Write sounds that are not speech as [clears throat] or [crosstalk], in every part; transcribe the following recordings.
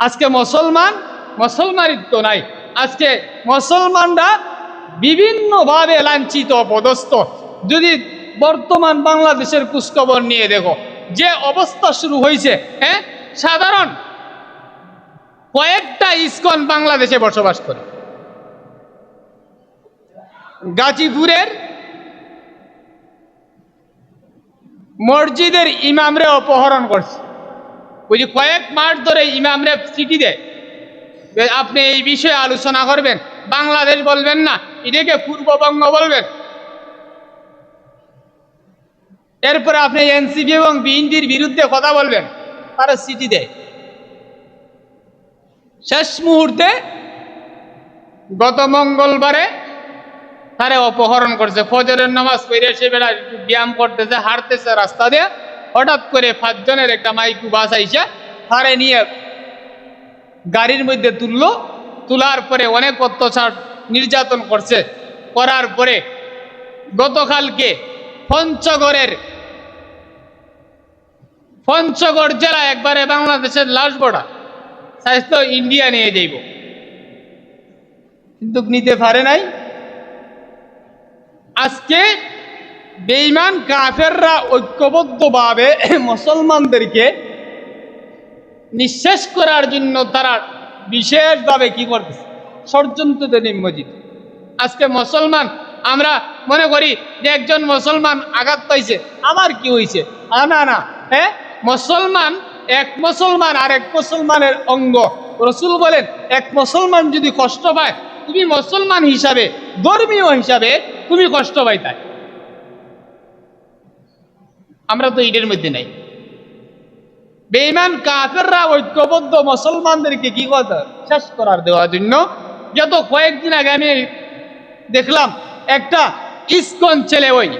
আজকে মুসলমান মুসলমানিত্ব নাই। আজকে মুসলমানরা বিভিন্নভাবে লাঞ্ছিত পদস্থ যদি বর্তমান বাংলাদেশের কুচখবর নিয়ে দেখো, যে অবস্থা শুরু হয়েছে হ্যাঁ? সাধারণ কয়েকটা ইস্কন বাংলাদেশে বসবাস করে। গাজীপুরের মসজিদের ইমামরে অপহরণ করছে। ওই যে কয়েক মাস ধরে ইমামরে চিঠি দেয়। আপনি এই বিষয়ে আলোচনা করবেন, বাংলাদেশ বলবেন না, এটাকে পূর্ববঙ্গ বলবেন। এরপরে আপনি এনসিপি এবং বিএনপির বিরুদ্ধে কথা বলবেন, তারা চিঠি দেয়। শেষ মুহূর্তে গত মঙ্গলবারে তারে অপহরণ করছে। ফজরের নামাজ পড়ে সে বেলা ব্যায়াম করতেছে, হাঁটতেছে রাস্তা দিয়ে। হঠাৎ করে পাঁচজনের একটা মাইকু বাস আইসা তারে নিয়ে গাড়ির মধ্যে তুললো। তোলার পরে অনেক অত্যাচার নির্যাতন করছে। করার পরে গতকালকে পঞ্চগড়ের পঞ্চগড় জেলা একবারে বাংলাদেশের লাশ বড়া স্বাস্থ্য ইন্ডিয়া নিয়ে যাইব। কিন্তু নিতে পারে নাই। আজকে বেঈমান কাফেররা ঐক্যবদ্ধভাবে [clears throat] মুসলমানদেরকে নিঃশেষ করার জন্য তারা বিশেষভাবে কি করতেছে? ষড়যন্ত্রতে নিম্নজিত আজকে মুসলমান, আমরা মনে করি যে একজন মুসলমান আঘাত পাইছে আমার কি হয়েছে না না হ্যাঁ? মুসলমান এক মুসলমান আর এক মুসলমানের অঙ্গ। রসুল বলেন, এক মুসলমান যদি কষ্ট পায়, তুমি মুসলমান হিসাবে, ধর্মীয় হিসাবে তুমি কষ্ট পাইতাই। আমরা তো ঈদের মধ্যে নাই। বেঈমান কাফেররা ঐক্যবদ্ধ মুসলমানদেরকে কি কথা? শেষ করার দেওয়ার জন্য যত কয়েকদিন আগে আমি দেখলাম, একটা ইস্কন ছেলে ওই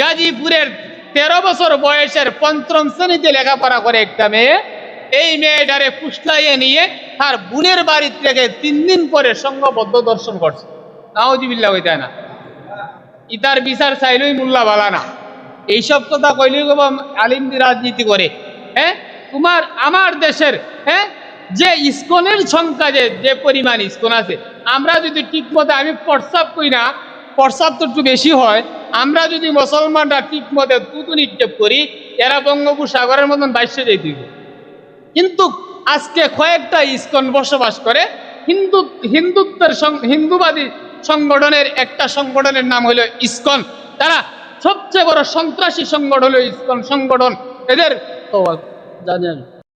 গাজীপুরের তেরো বছর বয়সের পঞ্চম শ্রেণীতে লেখাপড়া করে একটা মেয়ে, এই মেয়েটারে ফুসলাইয়ে নিয়ে তার বোনের বাড়ি থেকে তিন দিন পরে সংঘবদ্ধ দর্শন করছে। নাওজিবিল্লা হইতে না। ইতার বিচার চাইলেই মোল্লা বালা না। এইসব কথা কইলেই গো আলিম রাজনীতি করে। হ্যাঁ? তোমার, আমার দেশের হ্যাঁ? যে ইস্কনের সংখ্যা যে যে পরিমাণ ইস্কন আছে, আমরা যদি ঠিক মতো, আমি প্রস্রাব করি না প্রস্রাব তো একটু বেশি হয়, আমরা যদি মুসলমানরা ঠিক মতো তুতু নিক্ষেপ করি, এরা বঙ্গোপসাগরের মতন বাইশে দিব কিন্তু আজকে কয়েকটা ইস্কন বসবাস করে, হিন্দু, হিন্দুত্বের সং- হিন্দুবাদী সংগঠনের, একটা সংগঠনের নাম হলো ইস্কন। তারা সবচেয়ে বড় সন্ত্রাসী সংগঠন হলো ইস্কন। সংগঠন এদের জানেন